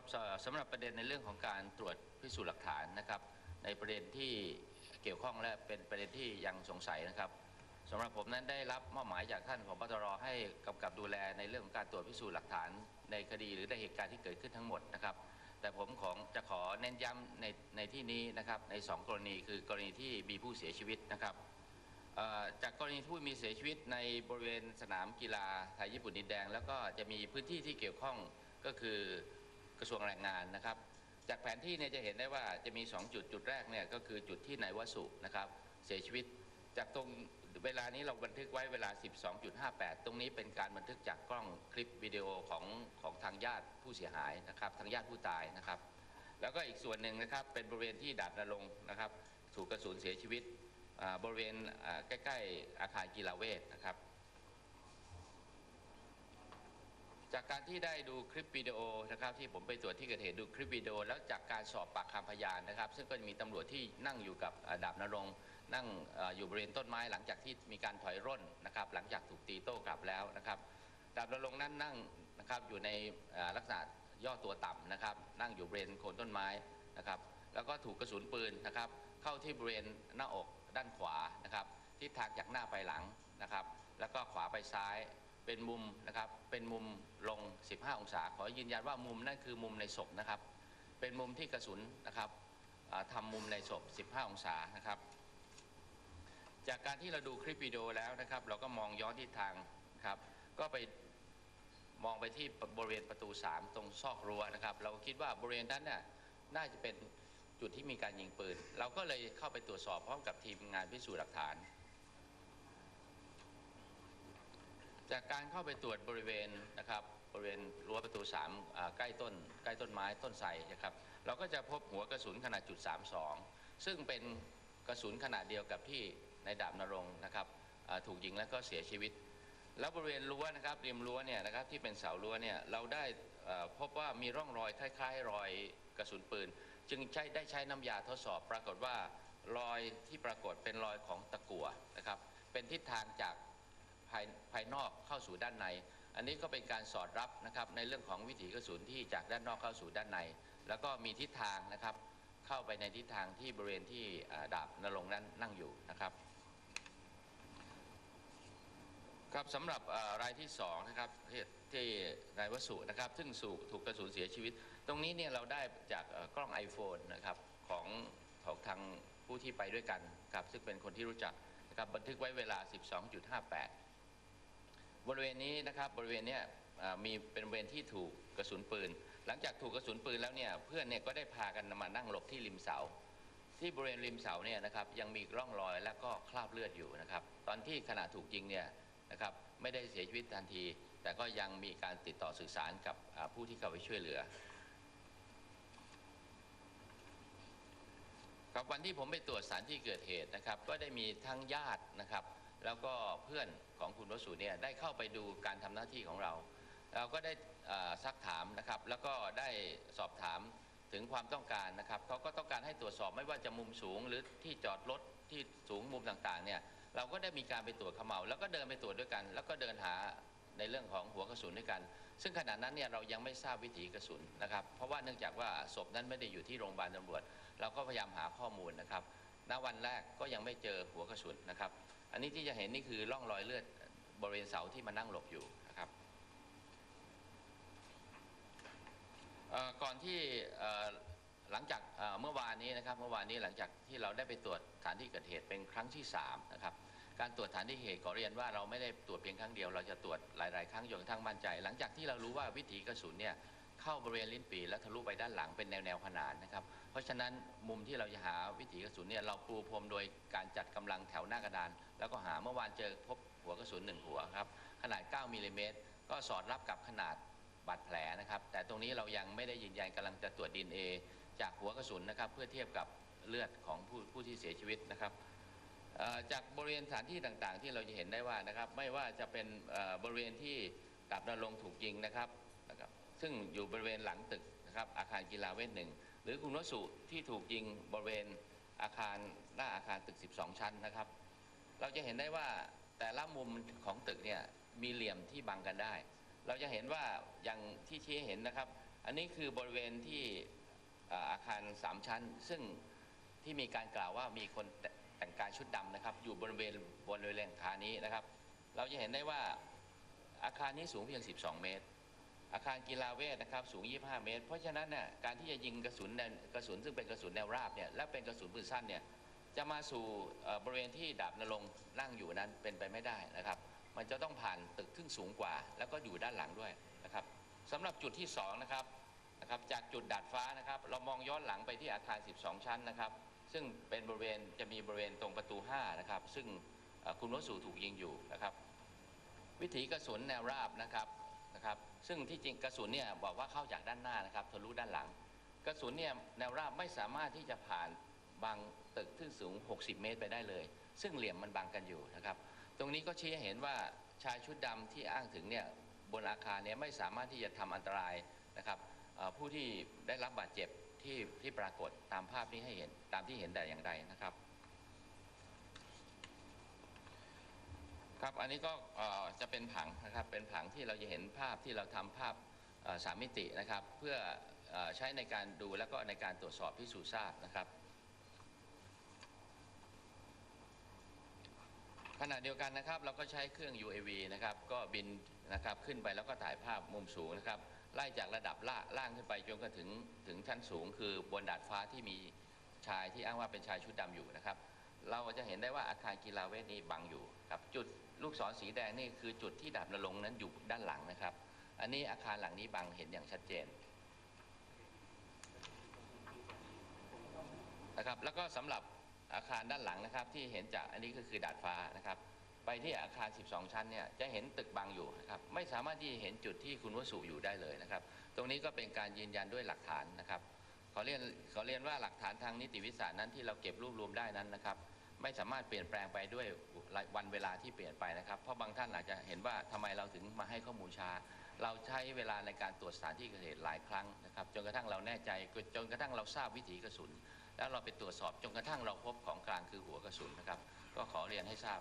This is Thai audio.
ครับสำหรับประเด็นในเรื่องของการตรวจพิสูจน์หลักฐานนะครับ ในประเด็นที่เกี่ยวข้องและเป็นประเด็นที่ยังสงสัยนะครับสำหรับผมนั้นได้รับมอบหมายจากท่านผบตรให้กำกับดูแลในเรื่องของการตรวจพิสูจน์หลักฐานในคดีหรือในเหตุการณ์ที่เกิดขึ้นทั้งหมดนะครับ แต่ผมของจะขอเน้นย้ำในในที่นี้นะครับในสองกรณีคือกรณีที่มีผู้เสียชีวิตนะครับจากกรณีผู้มีเสียชีวิตในบริเวณสนามกีฬาไทยญี่ปุ่นดินแดง แล้วก็จะมีพื้นที่ที่เกี่ยวข้องก็คือ กระทรวงแรงงานนะครับ จากแผนที่เนี่ยจะเห็นได้ว่าจะมี 2 จุดจุดแรกเนี่ยก็คือจุดที่นายวสุนะครับ เสียชีวิต จากตรงเวลานี้เราบันทึกไว้เวลา 12.58 ตรงนี้เป็นการบันทึกจากกล้องคลิปวิดีโอของของทางญาติผู้เสียหายนะครับทางญาติผู้ตายนะครับ แล้วก็อีกส่วนหนึ่งนะครับเป็นบริเวณที่ดาบนรงค์นะครับถูกกระสุนเสียชีวิตบริเวณใกล้ ๆ อาคารกีฬาเวทนะครับ จากการที่ได้ดูคลิปวิดีโอนะครับที่ผมไปตรวจที่เกิดเหตุดูคลิปวิดีโอ แล้วจากการสอบปากคำพยานนะครับ ซึ่งก็จะมีตำรวจที่นั่งอยู่กับดาบนรงนั่งอยู่บริเวณต้นไม้หลังจากที่มีการถอยร่นนะครับ หลังจากถูกตีโต้กลับแล้วนะครับ ดาบนรงนั้นนั่งนะครับอยู่ในลักษณะย่อตัวต่ำนะครับ นั่งอยู่บริเวณโคนต้นไม้นะครับ แล้วก็ถูกกระสุนปืนนะครับ เข้าที่บริเวณหน้าอกด้านขวานะครับทิศทางจากหน้าไปหลังนะครับ แล้วก็ขวาไปซ้าย เป็นมุมนะครับ เป็นมุมลง 15 องศา ขอยืนยันว่ามุมนั่นคือมุมในศพนะครับ เป็นมุมที่กระสุนนะครับอ่าทำมุมในศพ 15 องศานะครับ จากการที่เราดูคลิปวิดีโอแล้วนะครับ เราก็มองย้อนทิศทางครับ ก็ไปมองไปที่บริเวณประตู 3 ตรงซอกรั้วนะครับ เราคิดว่าบริเวณนั้นน่ะน่าจะเป็นจุดที่มีการยิงปืน เราก็เลยเข้าไปตรวจสอบพร้อมกับทีมงานพิสูจน์หลักฐาน จากการเข้าไปตรวจบริเวณนะครับบริเวณรั้วประตู3าใกล้ต้นใกล้ต้นไม้ต้นไทรนะครับเราก็จะพบหัวกระสุนขนาดจุด32 ซึ่งเป็นกระสุนขนาดเดียวกับที่ในดาบนรงค์นะครับถูกยิงแล้วก็เสียชีวิต แล้วบริเวณรั้วนะครับริมรั้วเนี่ยนะครับที่เป็นเสารั้วเนี่ยเราได้พบว่ามีร่องรอยคล้ายๆรอยกระสุนปืน จึงใช้ได้ใช้น้ำยาทดสอบปรากฏว่ารอยที่ปรากฏเป็นรอยของตะกั่วนะครับเป็นทิศทางจาก ภายภายนอกเข้าสู่ด้านใน อันนี้ก็เป็นการสอดรับนะครับในเรื่องของวิถีกระสุนที่จากด้านนอกเข้าสู่ด้านใน แล้วก็มีทิศทางนะครับเข้าไปในทิศทางที่บริเวณที่ดาบนรงนั้นนั่งอยู่นะครับครับสำหรับรายที่สองนะครับที่นายวสุนะครับซึ่งสู่ถูกกระสุนเสียชีวิต ตรงนี้เนี่ยเราได้จากกล้อง iPhone นะครับของของทางผู้ที่ไปด้วยกันครับซึ่งเป็นคนที่รู้จักนะครับบันทึกไว้เวลา 12.58 บริเวณนี้นะครับบริเวณเนี้ยมีเป็นบริเวณที่ถูกกระสุนปืน หลังจากถูกกระสุนปืนแล้วเนี่ยเพื่อนเนี่ยก็ได้พากันมานั่งหลบที่ริมเสา ที่บริเวณริมเสาเนี่ยนะครับยังมีร่องรอยและก็คราบเลือดอยู่นะครับตอนที่ขณะถูกยิงเนี่ยนะครับไม่ได้เสียชีวิตทันที แต่ก็ยังมีการติดต่อสื่อสารกับผู้ที่เข้าไปช่วยเหลือครับวันที่ผมไปตรวจสานที่เกิดเหตุนะครับ ก็ได้มีทั้งญาตินะครับ แล้วก็เพื่อนของคุณวสุเนี่ยได้เข้าไปดูการทำหน้าที่ของเรา เราก็ได้ซักถามนะครับ แล้วก็ได้สอบถามถึงความต้องการนะครับเขาก็ต้องการให้ตรวจสอบไม่ว่าจะมุมสูงหรือที่จอดรถที่สูงมุมต่างๆเนี่ยเราก็ได้มีการไปตรวจขม่าแล้วก็เดินไปตรวจด้วยกัน แล้วก็เดินหาในเรื่องของหัวกระสุนด้วยกัน ซึ่งขณะนั้นเนี่ยเรายังไม่ทราบวิถีกระสุนนะครับ เพราะว่าเนื่องจากว่าศพนั้นไม่ได้อยู่ที่โรงพยาบาลตำรวจ เราก็พยายามหาข้อมูลนะครับ ณวันแรกก็ยังไม่เจอหัวกระสุนนะครับ อันนี้ที่จะเห็นนี่คือร่องรอยเลือดบริเวณเสาที่มานั่งหลบอยู่นะครับก่อนที่หลังจากเมื่อวานนี้นะครับเมื่อวานนี้หลังจากที่เราได้ไปตรวจสถานที่เกิดเหตุเป็นครั้งที่3นะครับการตรวจสถานที่เหตุขอเรียนว่าเราไม่ได้ตรวจเพียงครั้งเดียว เราจะตรวจหลาย ๆ ครั้งจนกระทั่งมั่นใจ หลังจากที่เรารู้ว่าวิถีกระสุนเนี่ย เข้าบริเวณลิ้นปี่แล้วทะลุไปด้านหลังเป็นแนวแนวขนานนะครับ เพราะฉะนั้นมุมที่เราจะหาวิถีกระสุนเนี่ยเราปูพรมโดยการจัดกำลังแถวหน้ากระดาน แล้วก็หาเมื่อวานเจอพบหัวกระสุนหนึ่งหัวครับขนาด 9มิลลิเมตรก็สอดรับกับขนาดบาดแผลนะครับ แต่ตรงนี้เรายังไม่ได้ยืนยันกำลังจะตรวจดีเอจากหัวกระสุนนะครับเพื่อเทียบกับเลือดของผู้ผู้ที่เสียชีวิตนะครับจากบริเวณสถานที่ต่างๆ ที่เราจะเห็นได้ว่านะครับ ไม่ว่าจะเป็นบริเวณที่ดาบนรงถูกยิงนะครับนะครับ ซึ่งอยู่บริเวณหลังตึกนะครับอาคารกีฬาเวทหนึ่งหรือคุณวสุที่ถูกยิงบริเวณอาคารหน้าอาคารตึก 12 ชั้นนะครับ เราจะเห็นได้ว่าแต่ละมุมของตึกเนี่ยมีเหลี่ยมที่บังกันได้ เราจะเห็นว่าอย่างที่ชี้เห็นนะครับ อันนี้คือบริเวณที่อาคารสามชั้น ซึ่งที่มีการกล่าวว่ามีคนแต่แตงกายชุดดำนะครับ อยู่บริเวณบริเวณอาคานี้นะครับ เราจะเห็นได้ว่าอาคารนี้สูงเพียง 12 เมตร อาคารกีฬาเวทนะครับสูง 25 เมตร เพราะฉะนั้นเนี่ยการที่จะยิงกระสุนแนวกระสุนซึ่งเป็นกระสุนแนวราบเนี่ยและเป็นกระสุนปืนสั้นเนี่ยจะมาสู่บริเวณที่ดาบนรงนั่งอยู่นั้นเป็นไปไม่ได้นะครับ มันจะต้องผ่านตึกที่สูงกว่า แล้วก็อยู่ด้านหลังด้วยนะครับสำหรับจุดที่สองนะครับนะครับจากจุดดาดฟ้านะครับ เรามองย้อนหลังไปที่อาคาร 12 ชั้นนะครับ ซึ่งเป็นบริเวณจะมีบริเวณตรงประตู 5 นะครับ ซึ่งคุณวสุถูกยิงอยู่นะครับ วิถีกระสุนแนวราบนะครับ นะครับซึ่งที่จริงกระสุนเนี่ยบอกว่าเข้าจากด้านหน้านะครับทะลุด้านหลัง กระสุนเนี่ยแนวราบไม่สามารถที่จะผ่านบางตึกที่สูง 60 เมตรไปได้เลย ซึ่งเหลี่ยมมันบังกันอยู่นะครับตรงนี้ก็ชี้ให้เห็นว่าชายชุดดำที่อ้างถึงเนี่ยบนอาคารเนี่ยไม่สามารถที่จะทำอันตรายนะครับผู้ที่ได้รับบาดเจ็บที่ที่ปรากฏตามภาพนี้ให้เห็นตามที่เห็นแต่อย่างใดนะครับ ครับอันนี้ก็จะเป็นผังนะครับเป็นผังที่เราจะเห็นภาพที่เราทำภาพสามมิตินะครับ เพื่อเอ่อใช้ในการดูแล้วก็ในการตรวจสอบพิสูจน์ทราบนะครับ ขณะเดียวกันนะครับ เราก็ใช้เครื่อง UAV นะครับ ก็บินนะครับขึ้นไปแล้วก็ถ่ายภาพมุมสูงนะครับ ไล่จากระดับล่าล่างขึ้นไปจนกระถึงถึงชั้นสูง คือบนดาดฟ้าที่มีชายที่อ้างว่าเป็นชายชุดดำอยู่นะครับ เราจะเห็นได้ว่าอาคารกีฬาเวทนี้บังอยู่ครับจุดลูกศรสีแดงนี่คือจุดที่ดาบนรงนั้นอยู่ด้านหลังนะครับ อันนี้อาคารหลังนี้บังเห็นอย่างชัดเจนนะครับแล้วก็สำหรับอาคารด้านหลังนะครับ ที่เห็นจากอันนี้ก็คือดาดฟ้านะครับ ไปที่อาคาร 12 ชั้นเนี่ยจะเห็นตึกบังอยู่นะครับไม่สามารถที่จะเห็นจุดที่คุณวสุอยู่ได้เลยนะครับ ตรงนี้ก็เป็นการยืนยันด้วยหลักฐานนะครับขอเรียนขอเรียนว่าหลักฐานทางนิติวิทยาศาสตร์นั้นที่เราเก็บรวบรวมได้นั้นนะครับ ไม่สามารถเปลี่ยนแปลงไปด้วยวันเวลาที่เปลี่ยนไปนะครับ เพราะบางท่านอาจจะเห็นว่าทำไมเราถึงมาให้ข้อมูลช้า เราใช้เวลาในการตรวจสถานที่เกิดเหตุหลายครั้งนะครับ จนกระทั่งเราแน่ใจจนกระทั่งเราทราบวิถีกระสุน แล้วเราไปตรวจสอบจนกระทั่งเราพบของกลางคือหัวกระสุนนะครับ ก็ขอเรียนให้ทราบ